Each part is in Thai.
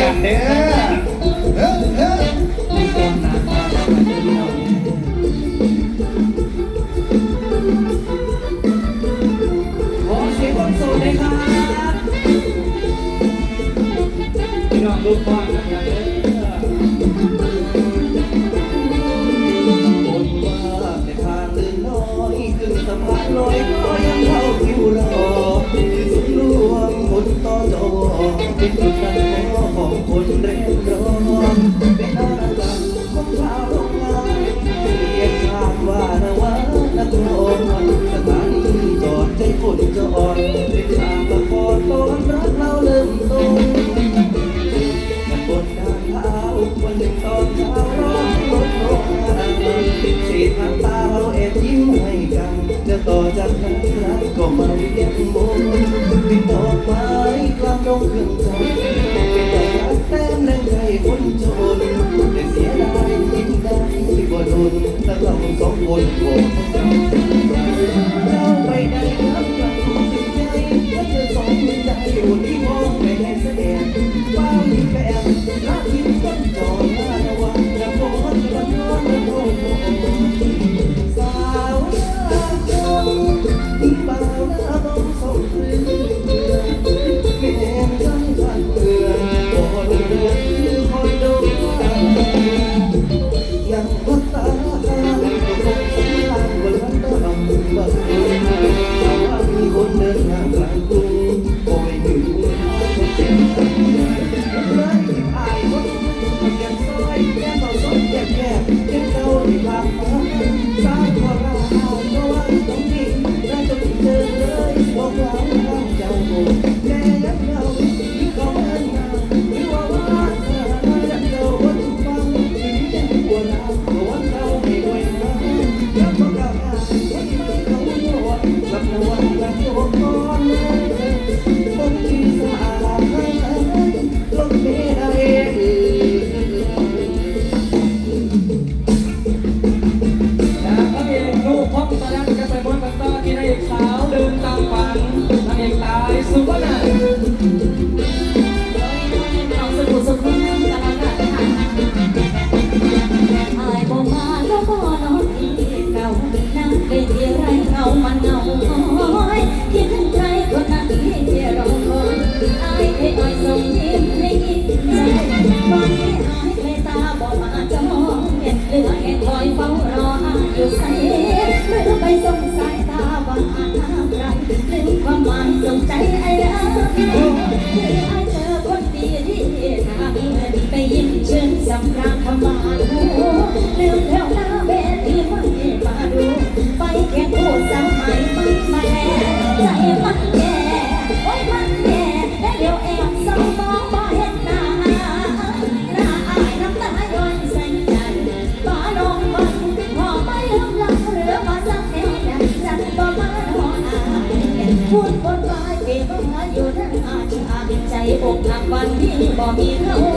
กันเด้อ สงสายตาวาน้ำไรลืมความหมายสงใจไอ้เลิฟอ้ 你看我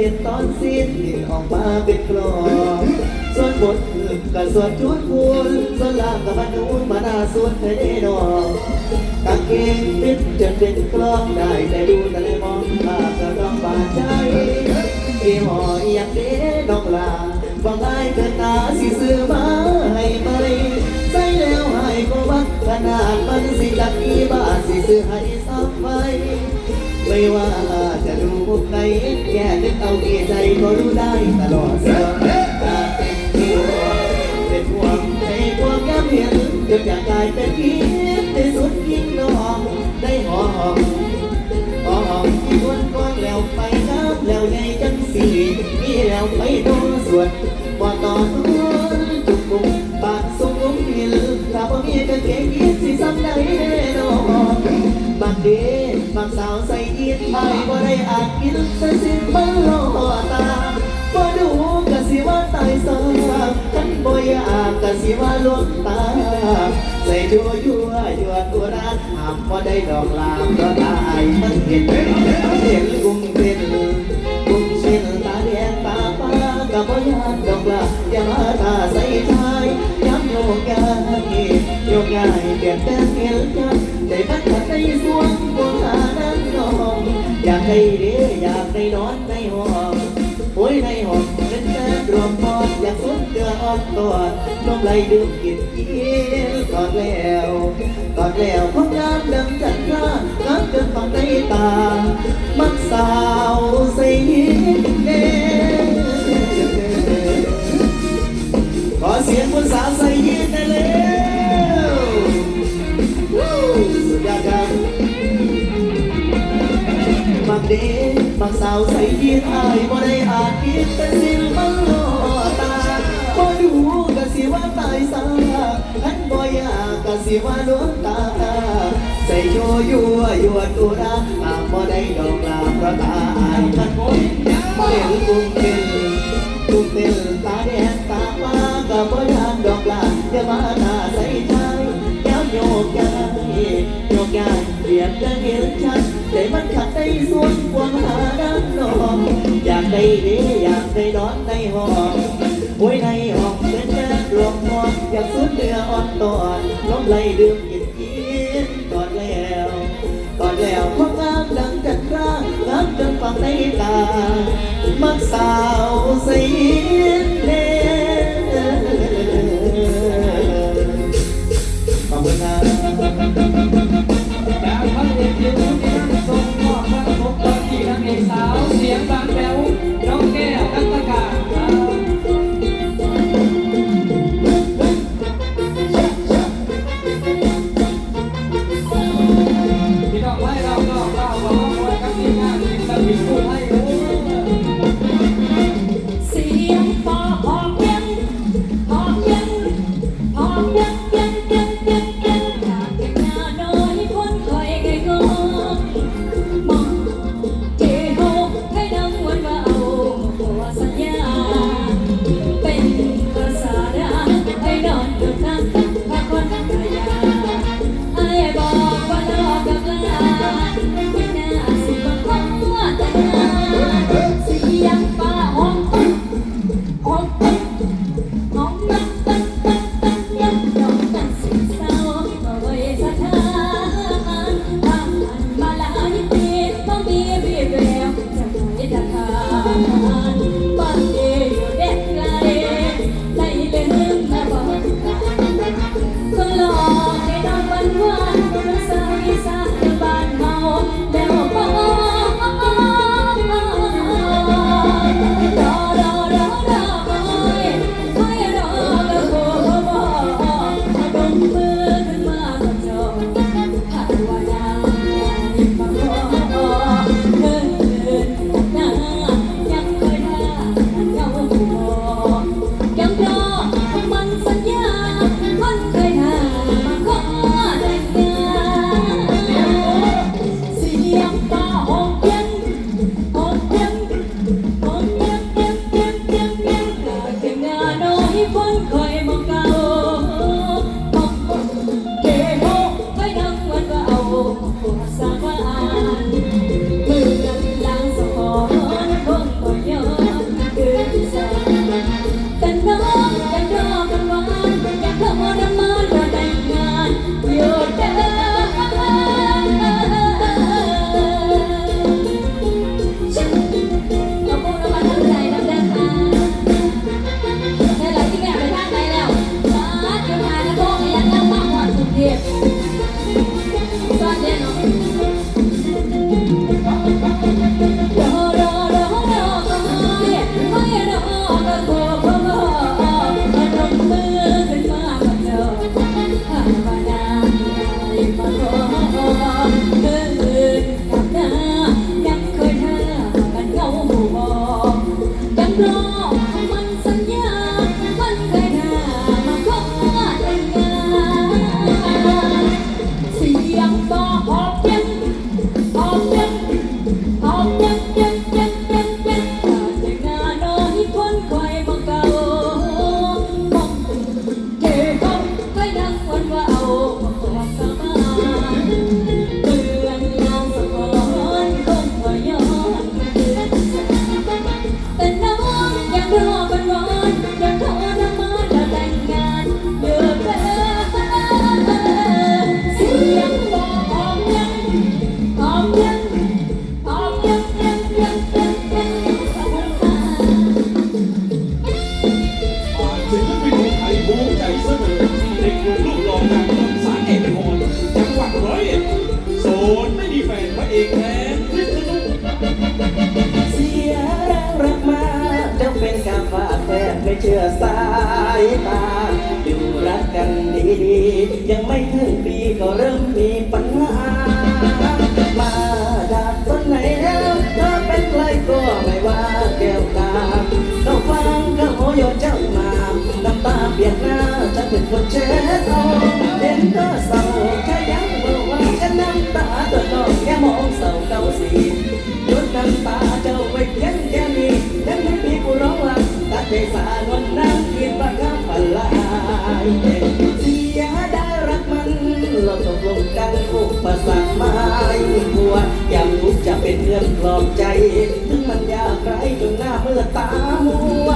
จนไปตอนสิ้นดินออกมาเป็นกลอนส่วนบทก็ส่วนชุดคูณส่วนล่างก็มานูนมาหน้าส่วนเธอได้ดอกกางเกงปิดจนเป็นกลองได้แต่ดูแต่เลยมองภาพก็ต้องบาดใจที่หอยอยากเด้ดอกลาบอกไอ้เกินตาสิซื้อมาให้ไหมใส่แล้วให้ก็วัดขนาดมันสิจักกี่บาทสิซื้อให้ซ้ำไว้ไม่ว่า จะดูมุมไหนแค่นึกเอาเกียใจก็รู้ได้ตลอดเสือตาเป็นห่วงเป็นห่วงใจพวกย้ำเห็นจนอยากกลายเป็นพีษในสุดยิ่งน้องได้หอมหอมที่คนก้อนแล้วไปน้ำแล้วใหญ่จังสีมีแล้วไปโดนส่วนว่าตอนนู้นจุกบุกปากสุกุมหินถ้าบ่มีกางเกงยี ดบางสาวใส่ยีนไทยบ่ได้อาจกินแต่สิมันรอตาบ่ดูกะสิว่าตายซาคันบ่อยากกะสิว่าลวงตา ใส่ยัวยัวยัวตัวร้านหามบ่ได้ดอกลามเพราะตาไอมันเห็นเห็นกุ้งเป็นกุ้งเป็นตาแดงตาฟ้ากะบ่ยานดอกลาอย่ามาตาใส่ชาย กย้ายโยกย้ายเปลี่ยนแปลงเห็นกันใจมันขัดในสวงบนหานั้นนองอยากได้เด้อยากได้นอนในห้องโอ้ยในห้องเป็นแฟนรวมพอดอยากสุดเกลืออ่อนตัวน้องไหลดื่มกินกินกอดแล้วกอดแล้วพบงามดังจันทรางามจนฟังในตามักสาวใส่เด้ขอเสียงคนสาวใส่ บางสาวใส่ยีนอายบ่ได้อาจคิดแต่สิ้นมันรอตาบ่ดูกะสิว่าตายซาคันบ่อยากกะสิว่าดวงตาใส่โยยัวยัวตุราตามบ่ได้ดอกลาเพราะตาอายมันบ่เป็นกุ้งเป็นกุ้งเป็นตาแดงตาฟ้าก็บ่ยานดอกลาอย่ามาหน้าใส่ใจแล้วโยกย้ายโยกย้ายเดียนจะเห็นชัดใจมันขัดในส่วนความหาากได้ดีอยากได้นอนในห้องโอ้ยในห้องเป็นแค่รวมนอนอยากสุดเนื้ออ่อนตอนล้มไหลดื่มกินกินก่อนแล้วก่อนแล้วพวกงามดังจัดร่างงามจนฟังในตามักสาวใส่เล No. ยังไม่ถึงปีก็เริ่มมีปัญหา มาจากคนไหนแล้วเธอเป็นใครก็ไม่ว่าแก้วตาเราฟังก็โหยเจ้ามาน้ำตาเปียกหน้าจะนเป็นคนเช็ดเองเห็นเธอเศร้าแค่ยังเมื่อวานฉันน้ำตาเธอก็แค่มองเศร้าเก่าสีลดน้ำตาเจ้าไว้เพียงแค่นี้ยังไม่มีผู้ร้องว่าตัดใจสานวนน้ำคิดปากกาฝันลายเสีย เราตกลงกันทุกภาษาไม้หัวอย่างรู้จะเป็นเรื่องปลอบใจ ถึงมันยากไรจนหน้าเมื่อตามัว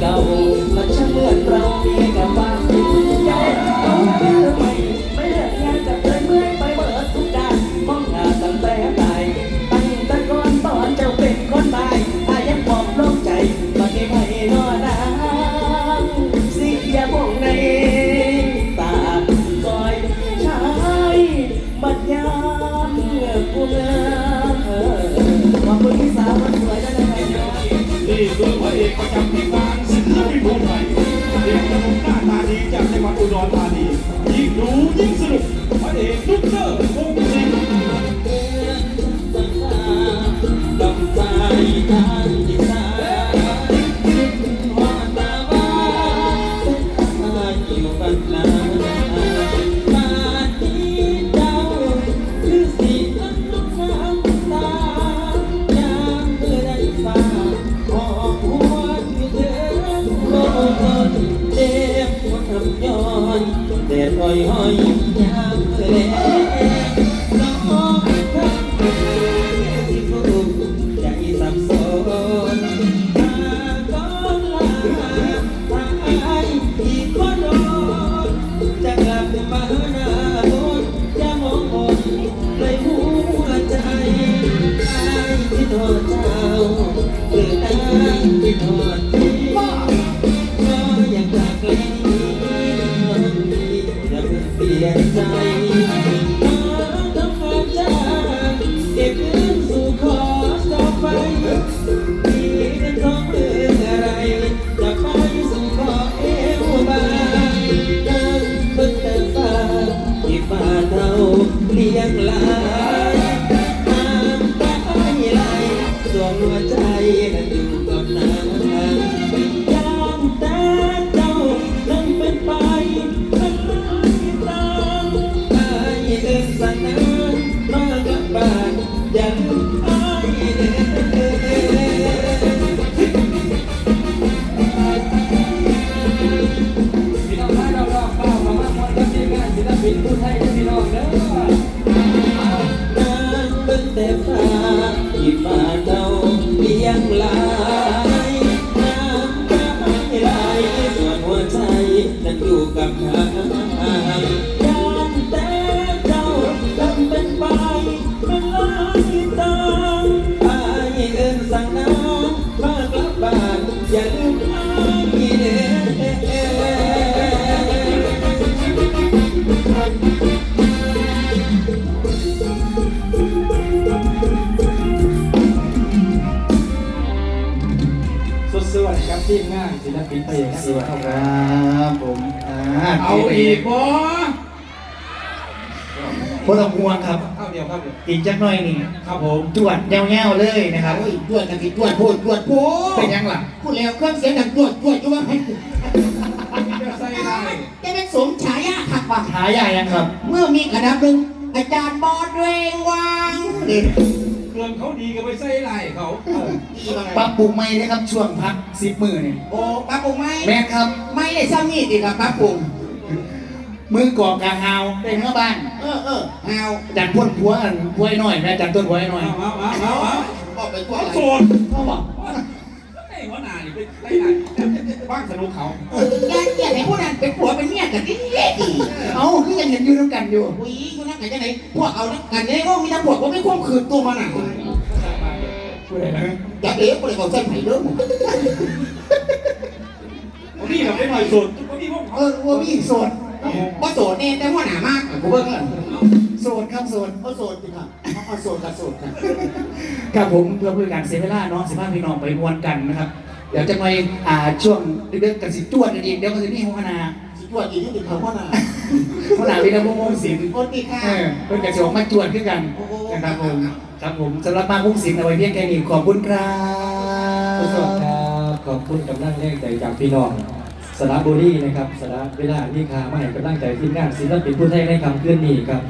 เก่ามันช่างเหมือนเราเมียกับบ้านย้อนเอาแค่ใหม่ไม่เลิกงานจากเลยเมื่อยไปเบิดทุกด้านมองหาตั้งแต่ตายตั้งแต่ก่อนตอนเจ้าเป็นคนตายอายังปอบลงใจมันไม่ไปนอนนะสิอย่าบอกในตาคอยชายบัดยามเมื่อกูเลิกขอบคุณพี่สามันสวยด้วยนะครับ đi đôi với có trăm thiên อยู่ยากเล้ ทีมงานศิลปินเพลงสวัสดีครับผมอ่าเอาอีกบ่พลพวงครับข้าวเดียวครับเดียวอีกจักหน่อยนี่ครับผมจวดเงี้ยวๆเลยนะครับโอ้ยตรวจกันสิตรวจพูดตรวจพูดเป็นยังล่ะพูดแล้วเครื่องเสียงดังตรวจตรวจจุ๊บให้จะใส่ได้จะเป็นสมฉายาขัดว่าหายายังครับ เมื่อมีกระดับหนึ่งอาจารย์บอดเรงวางนี่ เครื่องเขาดีก็ไปใส่ไล่เขาดีมากปรับปรุงใหม่นะครับช่วงพักสิบมือเนี่ยโอ้ปรับปรุงไหมแม่ครับ ไม่ได้ซ้ำนี่ดีครับปรับปรุงมือกอกกะฮาวได้เมื่อบ้านเออเออเอาอาจารย์พ่นผัวอันผัวไอ้หน่อยแม่อาจารย์ต้นผัวไอ้หน่อยเอาเอาเอาเอาบอกไปทั่วเอาอะไร โสดเขาบอก ไอ้หัวหน้านี่ไปไล่ไล่ บ้างสนุกเขาเออแกอย่าให้ผู้นั้นเป็นผัวเป็นเมียกันดีดีเอ้าคือยังเห็นอยู่น้ำกันอยู่อุ้ยคุณนักกันจะไหนพวกเอานักกันเนี่ยก็มีทั้งพวกว่าไม่ควบคืนตัวมันอะผู้ใดนะอย่าเอ๋กูเลยบอกเส้นไผ่เรื่องวันนี้เราได้หน่อยสุดวันนี้พวกเออว่ามีโสดว่าโสดเนี่ยแต่ว่าหนามากกูเบิ่งเลยโสดครับโสดว่าโสดจริงครับเอาโสดกับโสดกันครับผมเพื่อเพื่อการเสียเวลาเนาะสิบห้าพี่น้องไปมวนกันนะครับเดี๋ยวจะไปอ่าช่วงเด็กๆกันสิจวดกันอีกเดี๋ยวก็จะมีหัวหนาสิตรวจอีกที่ติดเขาว่าหนาหัวหนาวิรพงษ์วงศิลป์โอ้ดีค่ะเออเพื่อนกระจกมาจวดขึ้นกันนะครับผมครับผมสำหรับมาพุ่งศิลป์เอาไว้เพียงแค่นี้ขอบคุณครัสุดสวัสดีครับบขอบคุณกำลังแรงใจจากพี่น้องสระบุรีนะครับสระเวลานี่คามาให้กำลังใจทีมงานศิลปินผู้ไทยในคำเคลื่อนนี้ครับ